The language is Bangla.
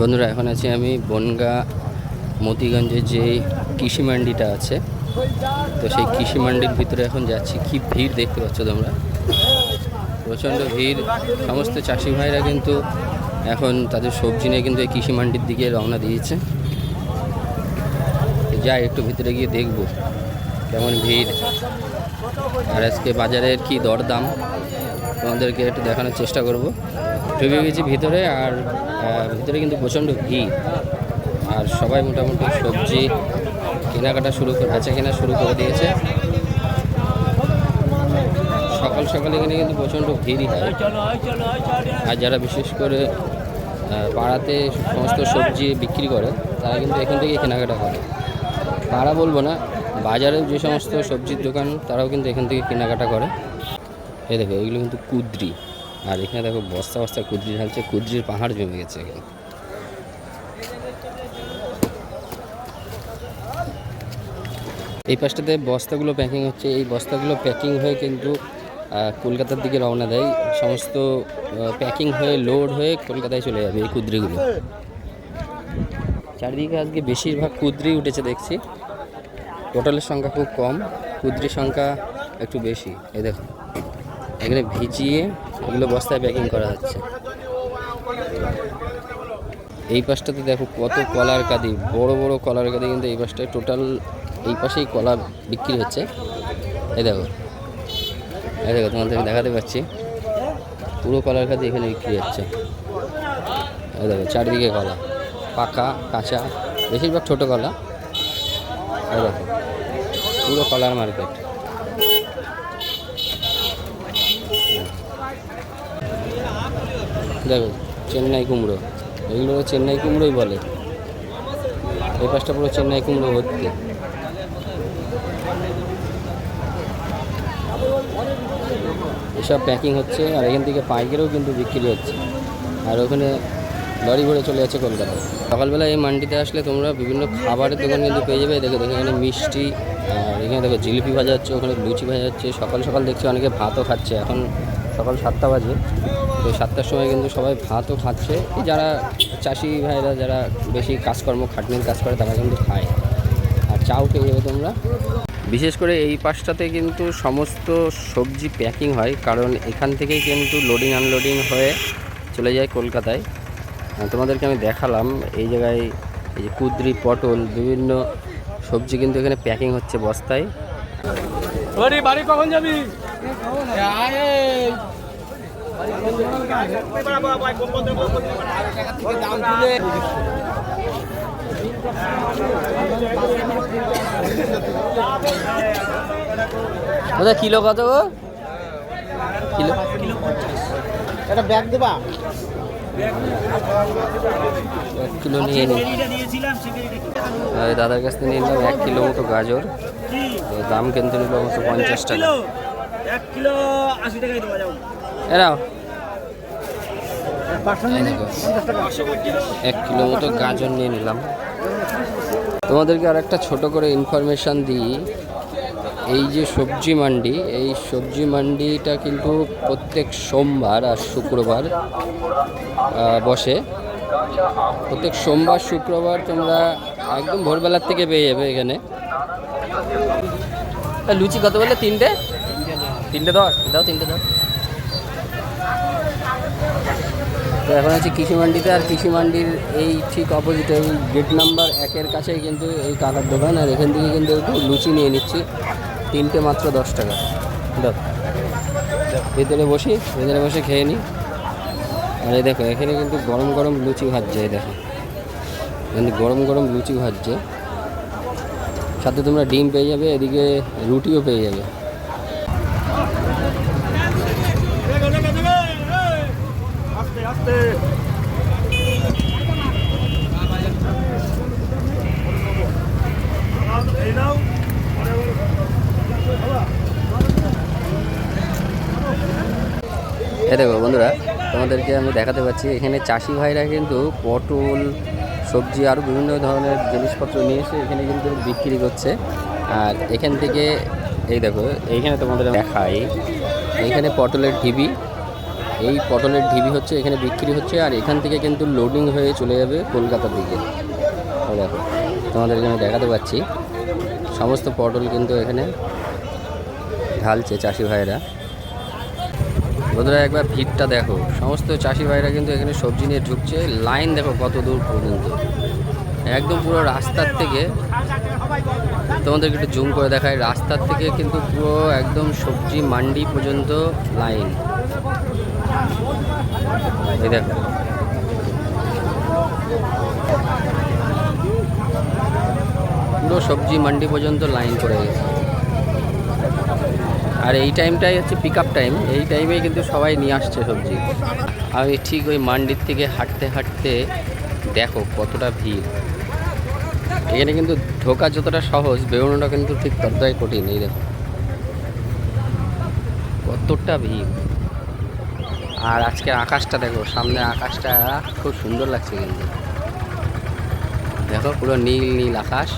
বন্ধুরা, এখন আছি আমি বনগা মতিগঞ্জের যে কৃষি মান্ডিটা আছে। তো সেই কৃষি মান্ডির ভিতরে এখন যাচ্ছি। কি ভিড় দেখতে পাচ্ছ তোমরা? প্রচণ্ড ভিড়। সমস্ত চাষি ভাইরা কিন্তু এখন তাদের সবজি নিয়ে কিন্তু এই কৃষি মান্ডির দিকে রওনা দিয়েছে। যাই, একটু ভিতরে গিয়ে দেখব কেমন ভিড়। আর আজকে বাজারের কি দরদাম? তোমাদেরকে একটু দেখানোর চেষ্টা করব। ঢুকে গেছি ভিতরে আর ভিতরে কিন্তু প্রচণ্ড ভিড় আর সবাই মোটামুটি সবজি, কেনাকাটা শুরু করে বেচা কেনা শুরু করে দিয়েছে। সকাল সকাল এখানে কিন্তু প্রচণ্ড ভিড়ই হয়। আর যারা বিশেষ করে পাড়াতে সমস্ত সবজি বিক্রি করে, তারা কিন্তু এখান থেকে কেনাকাটা করে। পাড়া বলব না, বাজারেও যে সমস্ত সবজির দোকান, তারাও কিন্তু এখান থেকে কেনাকাটা করে। এই দেখো, এগুলো কিন্তু কুদ্রি। আর এখানে দেখো বস্তা বস্তা কুদ্রি ঢালছে, কুদ্রির পাহাড় জমে গেছে এখানে। এই পাশটাতে বস্তাগুলো প্যাকিং হচ্ছে। এই বস্তাগুলো প্যাকিং হয়ে কিন্তু কলকাতার দিকে রওনা দেয়। সমস্ত প্যাকিং হয়ে লোড হয়ে কলকাতায় চলে যাবে এই কুদ্রিগুলো। চারিদিকে আজকে বেশিরভাগ কুদ্রি উঠেছে দেখছি। টোটালের সংখ্যা খুব কম। কুদ্রির সংখ্যা একটু বেশি। এই দেখো। এখানে ভিজিয়ে এগুলো বস্তায় প্যাকিং করা হচ্ছে। এই পাশটাতে দেখো কত কলার কাদি বড় বড় কলার কাদি কিন্তু এই পাশটায় টোটাল এই পাশেই কলা বিক্রি হচ্ছে। এই দেখো এই দেখো তোমাদেরকে দেখাতে পাচ্ছি। পুরো কলার কাদি এখানে বিক্রি হচ্ছে। এই দেখো চারিদিকে কলা, পাকা, কাঁচা, বেশিরভাগ ছোটো কলা। এই দেখো, পুরো কলার মার্কেট দেখো, চেন্নাই কুমড়ো। এগুলো চেন্নাই কুমড়োই বলে। এই পাশটা পুরো চেন্নাই কুমড়ো ভর্তি। এসব প্যাকিং হচ্ছে, আর এখান থেকে পাইকারও কিন্তু বিক্রি হচ্ছে। আর ওখানে লরি ভরে চলে যাচ্ছে কলকাতায় সকালবেলা এই মান্ডিতে আসলে তোমরা বিভিন্ন খাবারের দোকান কিন্তু পেয়ে যাবে। দেখো দেখো এখানে মিষ্টি, আর এখানে দেখো জিলিপি ভাজা হচ্ছে, ওখানে লুচি ভাজা হচ্ছে। সকাল সকাল দেখছি অনেকে ভাতও খাচ্ছে। এখন সকাল সাতটা বাজে। তো সাতটার সময় কিন্তু সবাই ভাতও খাচ্ছে। যারা চাষি ভাইরা, যারা বেশি কাজকর্ম, খাটনির কাজ করে, তারা কিন্তু খায়। আর চাও পেয়ে যাবে তোমরা। বিশেষ করে এই পাশটাতে কিন্তু সমস্ত সবজি প্যাকিং হয়, কারণ এখান থেকেই কিন্তু লোডিং আনলোডিং হয়ে চলে যায় কলকাতায়। তোমাদেরকে আমি দেখালাম এই জায়গায়, এই যে কুদ্রি, পটল, বিভিন্ন সবজি কিন্তু এখানে প্যাকিং হচ্ছে বস্তায়। বাড়ি কখন যাবি? ওটা কিলো কত গো? কিলো? একটা ব্যাগ দেবা? এক কিলো নিয়ে নিই দাদার কাছ থেকে নিয়ে নিলাম এক কিলো মতো গাজর। দাম কিন্তু নিল পঞ্চাশ টাকা। এক কিলো আশি টাকায় দেওয়া যাব এরাও। এক কিলো মতো গাজর নিয়ে নিলাম। তোমাদেরকে আর একটা ছোট করে ইনফরমেশান দিই। এই যে সবজি মান্ডি এই সবজি মান্ডিটা কিন্তু প্রত্যেক সোমবার আর শুক্রবার বসে। প্রত্যেক সোমবার শুক্রবার তোমরা একদম ভোরবেলার থেকে পেয়ে যাবে এখানে। লুচি কত বলে তিনটে? তিনটে দাও দাও তিনটে দাও তো এখন আছি কৃষি মান্ডিতে আর কৃষি মান্ডির এই ঠিক অপোজিটে এই গেট নাম্বার একের কাছেই কিন্তু এই কাকার দোকান। আর এখান থেকে কিন্তু একটু লুচি নিয়ে নিচ্ছি। তিনটে মাত্র দশ টাকা। দাও। ভেতরে বসি, ভেতরে বসে খেয়ে নিই আর এই দেখো, এখানে কিন্তু গরম গরম লুচি ভাজছে, এই দেখো। কিন্তু গরম গরম লুচি ভাজছে। সাথে তোমরা ডিম পেয়ে যাবে, এদিকে রুটিও পেয়ে যাবে। এ দেখো বন্ধুরা, তোমাদেরকে আমি দেখাতে পাচ্ছি, এখানে চাষি ভাইরা কিন্তু পটল, সবজি আরও বিভিন্ন ধরনের জিনিসপত্র নিয়ে এসে এখানে কিন্তু বিক্রি করছে। আর এখান থেকে, এই দেখো এইখানে তোমাদের দেখাই এইখানে পটলের ঢিবি। এই পটলের ঢিবি হচ্ছে, এখানে বিক্রি হচ্ছে, আর এখান থেকে কিন্তু লোডিং হয়ে চলে যাবে কলকাতার দিকে। দেখো, তোমাদেরকে আমি দেখাতে পাচ্ছি। সমস্ত পটল কিন্তু এখানে ঢালছে চাষি ভাইরা বন্ধুরা, একবার ভিড়টা দেখো। সমস্ত চাষি ভাইরা কিন্তু এখানে সবজি নিয়ে ঢুকছে। লাইন দেখো কত দূর পর্যন্ত। একদম পুরো রাস্তার থেকে তোমাদেরকে একটু জুম করে দেখায় রাস্তার থেকে কিন্তু পুরো একদম সবজি মান্ডি পর্যন্ত লাইন। দেখো। পুরো সবজি মান্ডি পর্যন্ত লাইন পড়ে গেছে আর এই টাইমটাই হচ্ছে পিক আপ টাইম এই টাইমে কিন্তু সবাই নিয়ে আসছে সবজি। আমি ঠিক ওই মান্ডির থেকে হাঁটতে হাঁটতে দেখো কতটা ভিড়। এখানে কিন্তু ঢোকা যতটা সহজ, বেরোনোটা কিন্তু ঠিক ততটাই কঠিন, এই দেখো। কতটা ভিড়। আর আজকের আকাশটা দেখো সামনে আকাশটা খুব সুন্দর লাগছে কিন্তু। দেখো পুরো নীল নীল আকাশ।